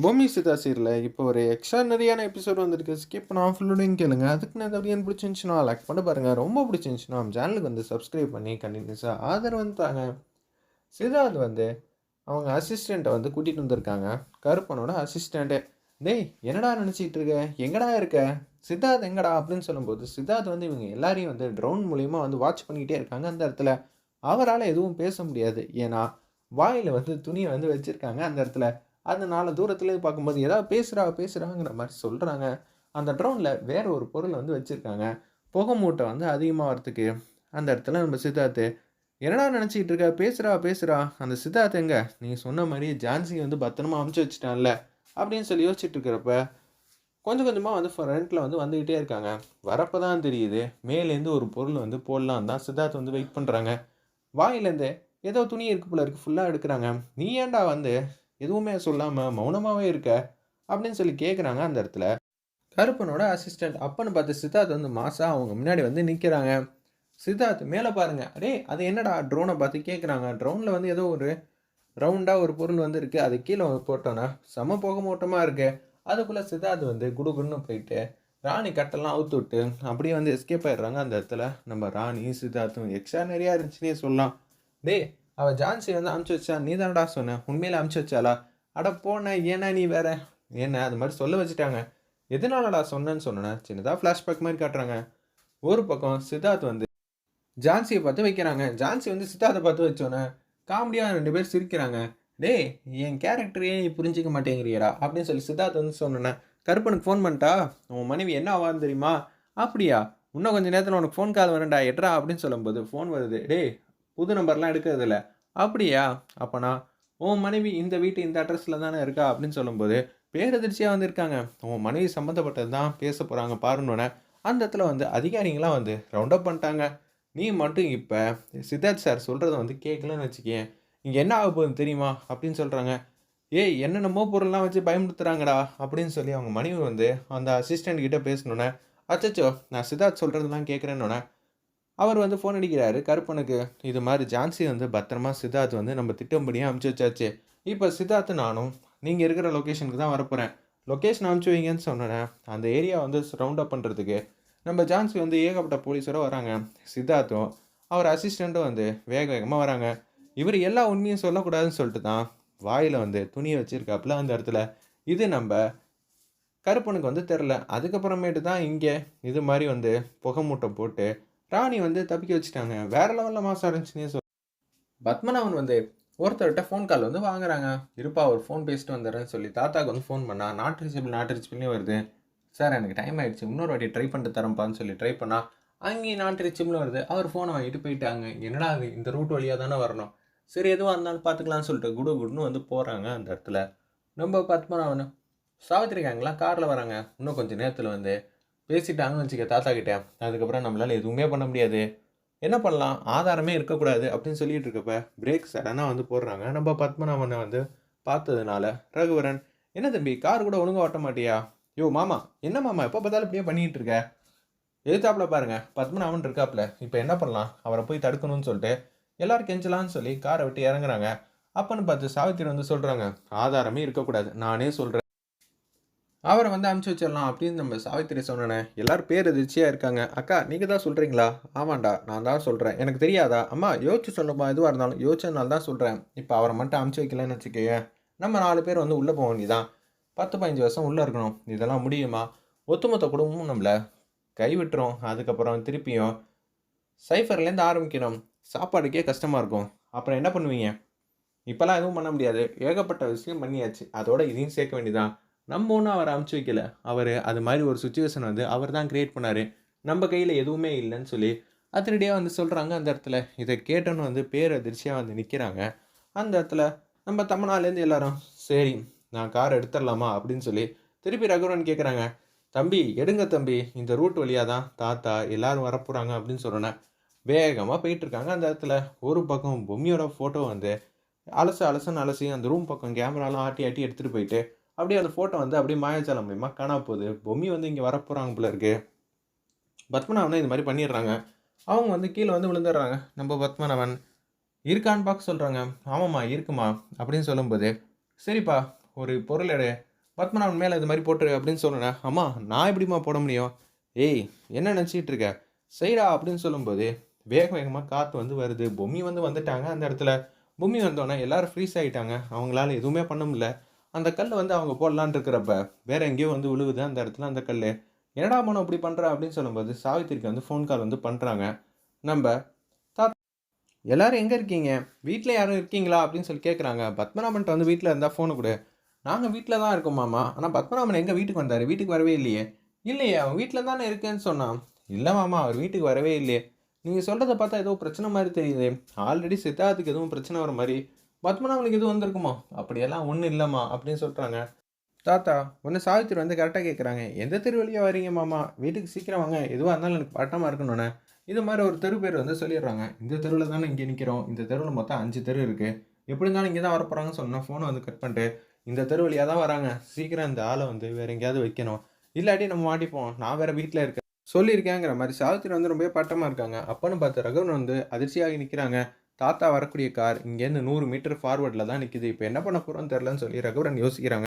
பூமி சிதா சீரில் இப்போ ஒரு எக்ஸ்ட்ரானரியான எபிசோட் வந்திருக்கு. ஸ்கிப் பண்ணால் ஃபுல்லோடையும் கேளுங்க. அதுக்கு நான் அப்படியே பிடிச்சிருந்துச்சுன்னா லைக் பண்ண பாருங்கள் ரொம்ப பிடிச்சிருந்துச்சுன்னா நம்ம சேனலுக்கு வந்து சப்ஸ்கிரைப் பண்ணி கண்டினியூஸாக ஆதரவு வந்து தாங்க சிதார்த் வந்து அவங்க அசிஸ்டண்ட்டை வந்து கூட்டிகிட்டு வந்திருக்காங்க. கருப்பனோட அசிஸ்டண்ட்டு டேய் என்னடா நினச்சிட்டு இருக்க? எங்கடா இருக்க? சித்தார்த் எங்கடா? அப்படின்னு சொல்லும்போது சித்தார்த் வந்து இவங்க எல்லாரையும் வந்து ட்ரோன் மூலியமாக வந்து வாட்ச் பண்ணிக்கிட்டே இருக்காங்க அந்த இடத்துல. அவரால் எதுவும் பேச முடியாது. ஏன்னா வாயில் வந்து துணியை வந்து வச்சுருக்காங்க அந்த இடத்துல. அதனால தூரத்துலேயே பார்க்கும்போது ஏதாவது பேசுகிறா பேசுகிறாங்கிற மாதிரி சொல்கிறாங்க அந்த ட்ரோனில் வேற ஒரு பொருள் வந்து வச்சுருக்காங்க. புகை மூட்டை வந்து அதிகமாக வரத்துக்கு அந்த இடத்துல நம்ம சித்தார்த்து என்னடா நினச்சிக்கிட்டு இருக்க? பேசுகிறா பேசுகிறா அந்த சித்தார்த் எங்க? நீங்கள் சொன்ன மாதிரி ஜான்சி வந்து பத்திரமா அமுச்சு வச்சுட்டான்ல. அப்படின்னு சொல்லி யோசிச்சுட்டு இருக்கிறப்ப கொஞ்சம் கொஞ்சமாக வந்து ஃப்ரண்ட்டில் வந்து வந்துக்கிட்டே இருக்காங்க. வரப்போ தான் தெரியுது மேலேருந்து ஒரு பொருள் வந்து போடலாம் தான் சித்தார்த் வந்து வெயிட் பண்ணுறாங்க வாயிலேருந்து ஏதோ துணி இருக்கு போல இருக்கு ஃபுல்லாக எடுக்கிறாங்க. நீ ஏன்டா வந்து எதுவுமே சொல்லாமல் மௌனமாகவே இருக்க அப்படின்னு சொல்லி கேட்குறாங்க அந்த இடத்துல. கருப்பனோட அசிஸ்டண்ட் அப்பன்னு பார்த்து சித்தார்த் வந்து மாசா அவங்க முன்னாடி வந்து நிற்கிறாங்க சித்தார்த் மேலே பாருங்க. அடே அது என்னடா ட்ரோனை பார்த்து கேட்குறாங்க ட்ரோனில் வந்து ஏதோ ஒரு ரவுண்டாக ஒரு பொருள் வந்து இருக்குது அது கீழே போட்டோன்னா செம போக மூட்டமாக இருக்குது அதுக்குள்ளே சித்தார்த் வந்து குடுகுன்னு போயிட்டு ராணி கட்டெல்லாம் அவுத்து விட்டு அப்படியே வந்து எஸ்கேப் ஆயிடுறாங்க அந்த இடத்துல. நம்ம ராணி சித்தார்த்தும் எக்ஸ்ட்ரா நிறையா இருந்துச்சுன்னே சொல்லலாம். டேய் அவள் ஜான்சி வந்து அமுச்சு வச்சா நீ தானடா சொன்ன? உண்மையில அமுச்சு வச்சாளா? அட போன ஏன்னா நீ வேற. என்ன அது மாதிரி சொல்ல வச்சுட்டாங்க. எதனாலடா சொன்னேன்னு சொன்னேன்? சின்னதாக ஃப்ளாஷ்பேக் மாதிரி காட்டுறாங்க. ஒரு பக்கம் சித்தார்த் வந்து ஜான்சியை பார்த்து வைக்கிறாங்க. ஜான்சி வந்து சித்தார்த்தை பார்த்து வச்சோன்னே காமெடியாக ரெண்டு பேர் சிரிக்கிறாங்க. டேய் என் கேரக்டரையே நீ புரிஞ்சிக்க மாட்டேங்கிறியடா அப்படின்னு சொல்லி சித்தார்த் வந்து சொன்னேன் கருப்பனுக்கு ஃபோன் பண்ணிட்டா? உன் மனைவி என்ன ஆவான்னு தெரியுமா? அப்படியா? இன்னும் கொஞ்சம் நேரத்தில் உனக்கு ஃபோன் கால் வரேன்டா எட்ரா அப்படின்னு சொல்லும்போது ஃபோன் வருது. டேய் புது நம்பர்லாம் எடுக்கிறதில்ல. அப்படியா? அப்போனா உன் மனைவி இந்த வீட்டு இந்த அட்ரஸில் தானே இருக்கா? அப்படின்னு சொல்லும்போது பேரதிர்ச்சியாக வந்திருக்காங்க. உன் மனைவி சம்மந்தப்பட்டது தான் பேச போகிறாங்க பாருன்னொன்னே அந்த இடத்துல வந்து அதிகாரிங்களாம் வந்து ரவுண்டப் பண்ணிட்டாங்க. நீ மட்டும் இப்போ சித்தார்த் சார் சொல்கிறத வந்து கேட்கலன்னு வச்சுக்கேன். இங்கே என்ன ஆக போகுதுன்னு தெரியுமா? அப்படின்னு சொல்கிறாங்க ஏய் என்னென்னமோ பொருள்லாம் வச்சு பயமுறுத்துறாங்கடா அப்படின்னு சொல்லி அவங்க மனைவி வந்து அந்த அசிஸ்டண்ட் கிட்ட பேசணுன்னே அச்சச்சோ நான் சித்தார்த் சொல்கிறதெல்லாம் கேட்குறேன்னொன்னே அவர் வந்து ஃபோன் அடிக்கிறாரு. கருப்பனுக்கு இது மாதிரி ஜான்சி வந்து பத்திரமா சித்தார்த் வந்து நம்ம திட்டம்படியாக அமுச்சு வச்சாச்சு. இப்போ சித்தார்த்து நானும் நீங்கள் இருக்கிற லொக்கேஷனுக்கு தான் வரப்போகிறேன் லொக்கேஷன் அமுச்சு வைங்கன்னு சொன்னேன் அந்த ஏரியா வந்து ரவுண்ட் அப் பண்ணுறதுக்கு நம்ம ஜான்சி வந்து ஏகப்பட்ட போலீஸோட வராங்க. சித்தார்த்தும் அவர் அசிஸ்டண்ட்டும் வந்து வேக வேகமாக வராங்க. இவர் எல்லா உண்மையும் சொல்லக்கூடாதுன்னு சொல்லிட்டு தான் வாயில் வந்து துணியை வச்சுருக்காப்புல அந்த இடத்துல. இது நம்ம கருப்பனுக்கு வந்து தெரில அதுக்கப்புறமேட்டு தான் இங்கே இது மாதிரி வந்து புகை மூட்டை போட்டு ராணி வந்து தப்பிக்க வச்சுட்டாங்க. வேற லெவலில் மாசம் இருந்துச்சுன்னே சொல் பத்மநாபன் வந்து ஒருத்தர்கிட்ட ஃபோன் கால் வந்து வாங்குறாங்க. இருப்பா ஒரு ஃபோன் பேசிட்டு வந்துடுறேன்னு சொல்லி தாத்தாக்கு வந்து ஃபோன் பண்ணா நாட் ரீச்சபிள் நாட் ரீச்சபிள்னே வருது. சார் எனக்கு டைம் ஆயிடுச்சு. இன்னொரு வாட்டி ட்ரை பண்ணிட்டு தரேன்ப்பான்னு சொல்லி ட்ரை பண்ணா அங்கேயும் நாட் ரிச்சபிள் வருது. அவர் ஃபோனை வாங்கிட்டு போயிட்டாங்க. என்னடா அது இந்த ரூட் வழியாக தானே வரணும்? சரி எதுவாக இருந்தாலும் பார்த்துக்கலாம்னு சொல்லிட்டு குடு குடுன்னு வந்து போகிறாங்க அந்த இடத்துல. நம்ம பத்மநாபன் சாவித்திரிக்காங்களா காரில் வராங்க. இன்னும் கொஞ்சம் நேரத்தில் வந்து பேசிட்டாங்கன்னு வச்சுக்க தாத்தா கிட்டே அதுக்கப்புறம் நம்மளால் எதுவுமே பண்ண முடியாது. என்ன பண்ணலாம்? ஆதாரமே இருக்கக்கூடாது அப்படின்னு சொல்லிட்டு இருக்கப்ப பிரேக் சடனாக வந்து போடுறாங்க. நம்ம பத்மநாபனை வந்து பார்த்ததுனால ரகுவரன் என்ன தம்பி கார் கூட ஒழுங்கா ஓட்ட மாட்டியா? யோ மாமா என்ன மாமா எப்போ பார்த்தாலும் இப்படியே பண்ணிகிட்டு இருக்க? எதிர்த்தாப்புல பாருங்க பத்மநாபன் இருக்காப்புல. இப்போ என்ன பண்ணலாம்? அவரை போய் தடுக்கணும்னு சொல்லிட்டு எல்லாரும் கெஞ்சலான்னு சொல்லி காரை விட்டு இறங்குறாங்க. அப்பன்னு பார்த்து சாவித்திரி வந்து சொல்கிறாங்க ஆதாரமே இருக்கக்கூடாது. நானே சொல்கிறேன் அவரை வந்து அனுப்பிச்சி வச்சிடலாம் அப்படின்னு நம்ம சாவித்திரி சொன்னேன் எல்லாரும் பேர் எதிர்ச்சியாக இருக்காங்க. அக்கா நீங்கள் தான் சொல்கிறீங்களா ஆமாண்டா நான் தான் சொல்கிறேன் எனக்கு தெரியாதா? அம்மா யோசிச்சு சொல்லப்பா எதுவாக இருந்தாலும் யோசிச்சதுனால தான் சொல்கிறேன் இப்போ அவரை மட்டும் அனுப்பிச்சி வைக்கலன்னு வச்சுக்கோங்க நம்ம நாலு பேர் வந்து உள்ளே போக வேண்டியதான் பத்து பதினஞ்சு வருஷம் உள்ளே இருக்கணும். இதெல்லாம் முடியுமா? ஒத்துமொத்த குடும்பமும் நம்மளை கைவிட்டுரும். அதுக்கப்புறம் திருப்பியும் சைஃபர்லேருந்து ஆரம்பிக்கணும். சாப்பாடுக்கே கஷ்டமாக இருக்கும். அப்புறம் என்ன பண்ணுவீங்க? இப்போல்லாம் எதுவும் பண்ண முடியாது. ஏகப்பட்ட விஷயம் பண்ணியாச்சு. அதோட இதையும் சேர்க்க வேண்டியதான் நம்ம ஒன்றும் அவரை அமுச்சு வைக்கல. அவர் அது மாதிரி ஒரு சுச்சுவேஷன் வந்து அவர் தான் க்ரியேட் பண்ணார். நம்ம கையில் எதுவுமே இல்லைன்னு சொல்லி அதிரடியாக வந்து சொல்கிறாங்க அந்த இடத்துல இதை கேட்டோன்னு வந்து பேரதிர்ச்சியாக வந்து நிற்கிறாங்க அந்த இடத்துல நம்ம தமிழ்நாடுலேருந்து எல்லாரும் சரி நான் கார் எடுத்துடலாமா? அப்படின்னு சொல்லி திருப்பி ரகுவரன் கேட்குறாங்க தம்பி எடுங்க தம்பி. இந்த ரூட் வழியாக தான் தாத்தா எல்லோரும் வரப்போகிறாங்க அப்படின்னு சொன்னேன் வேகமாக போயிட்டுருக்காங்க அந்த இடத்துல ஒரு பக்கம் பொம்மியோட ஃபோட்டோ வந்து அலசு அலசுன்னு அலசி அந்த ரூம் பக்கம் கேமராலாம் ஆட்டி ஆட்டி எடுத்துகிட்டு போயிட்டு அப்படியே அந்த ஃபோட்டோ வந்து அப்படியே மாயாச்சாலம் மூலியமாக காணா போகுது. பொம்மி வந்து இங்கே வரப்போகிறாங்க போல இருக்கு. பத்மநாபனை இது மாதிரி பண்ணிடுறாங்க. அவங்க வந்து கீழே வந்து விழுந்துடுறாங்க. நம்ம பத்மநாபன் இருக்கான்னு பார்க்க சொல்கிறாங்க ஆமாம்மா இருக்குமா? அப்படின்னு சொல்லும்போது சரிப்பா ஒரு பொருள் எடு. பத்மநாபன் மேலே இது மாதிரி போட்டுரு அப்படின்னு சொன்னேன் அம்மா நான் எப்படிம்மா போட முடியும்? ஏய் என்ன நினச்சிட்டு இருக்க? செய்டா அப்படின்னு சொல்லும்போது வேக வேகமாக காற்று வந்து வருது. பொம்மி வந்து வந்துட்டாங்க அந்த இடத்துல. பொம்மி வந்தோடனே எல்லாரும் ஃப்ரீஸ் ஆகிட்டாங்க அவங்களால எதுவுமே பண்ண முடியல. அந்த கல் வந்து அவங்க போடலான்னு இருக்கிறப்ப வேற எங்கேயோ வந்து விழுகுது அந்த இடத்துல அந்த கல் என்னடா மனம் இப்படி பண்ணுற அப்படின்னு சொல்லும்போது சாவித்திரிக்கு வந்து ஃபோன் கால் வந்து பண்ணுறாங்க நம்ம தாத்தா எல்லாரும் எங்கே இருக்கீங்க? வீட்டில் யாரும் இருக்கீங்களா? அப்படின்னு சொல்லி கேட்குறாங்க பத்மநாபன்ட்ட வந்து வீட்டில் இருந்தால் ஃபோனு கொடு. நாங்கள் வீட்டில் தான் இருக்கோம் மாமா. ஆனால் பத்மநாபன் எங்கள் வீட்டுக்கு வந்தார்? வீட்டுக்கு வரவே இல்லையே. இல்லையே அவன் வீட்டில் தானே இருக்கேன்னு சொன்னான். இல்லை மாமா அவர் வீட்டுக்கு வரவே இல்லையே. நீங்கள் சொல்கிறத பார்த்தா ஏதோ பிரச்சனை மாதிரி தெரியுது. ஆல்ரெடி சித்தார்த்துக்கு எதுவும் பிரச்சனை வர மாதிரி பத்மநாபனுக்கு எதுவும் வந்திருக்குமா? அப்படியெல்லாம் ஒன்றும் இல்லைம்மா அப்படின்னு சொல்கிறாங்க தாத்தா ஒன்று சாவித்திரி வந்து கரெக்டாக கேட்குறாங்க எந்த தெரு வழியாக வரீங்க மாமா? வீட்டுக்கு சீக்கிரம் வாங்க. எதுவாக இருந்தாலும் எனக்கு பட்டமாக இருக்கணும்னே. இது மாதிரி ஒரு தெரு பேர் வந்து சொல்லிடுறாங்க. இந்த தெருவில் தானே இங்கே நிற்கிறோம் இந்த தெருவில் மொத்தம் அஞ்சு தெரு இருக்குது எப்படி இருந்தாலும் இங்கே தான் வரப்போகிறாங்கன்னு சொன்னால் ஃபோனை வந்து கட் பண்ணிட்டு இந்த தெரு வழியாக தான் வராங்க. சீக்கிரம் இந்த ஆளை வந்து வேறு எங்கேயாவது வைக்கணும். இல்லாட்டி நம்ம மாட்டிப்போம். நான் வேறு வீட்டில் இருக்கேன். சொல்லியிருக்கேங்கிற மாதிரி சாவித்திரி வந்து ரொம்ப பட்டமாக இருக்காங்க. அப்போன்னு பார்த்து ரகுவன் வந்து அதிர்ச்சியாகி நிற்கிறாங்க தாத்தா வரக்கூடிய கார் இங்கேருந்து நூறு மீட்டர் ஃபார்வர்டில் தான் நிற்கிது இப்போ என்ன பண்ண போகிறோன்னு தெரிலன்னு சொல்லி ரகுவரன் யோசிக்கிறாங்க.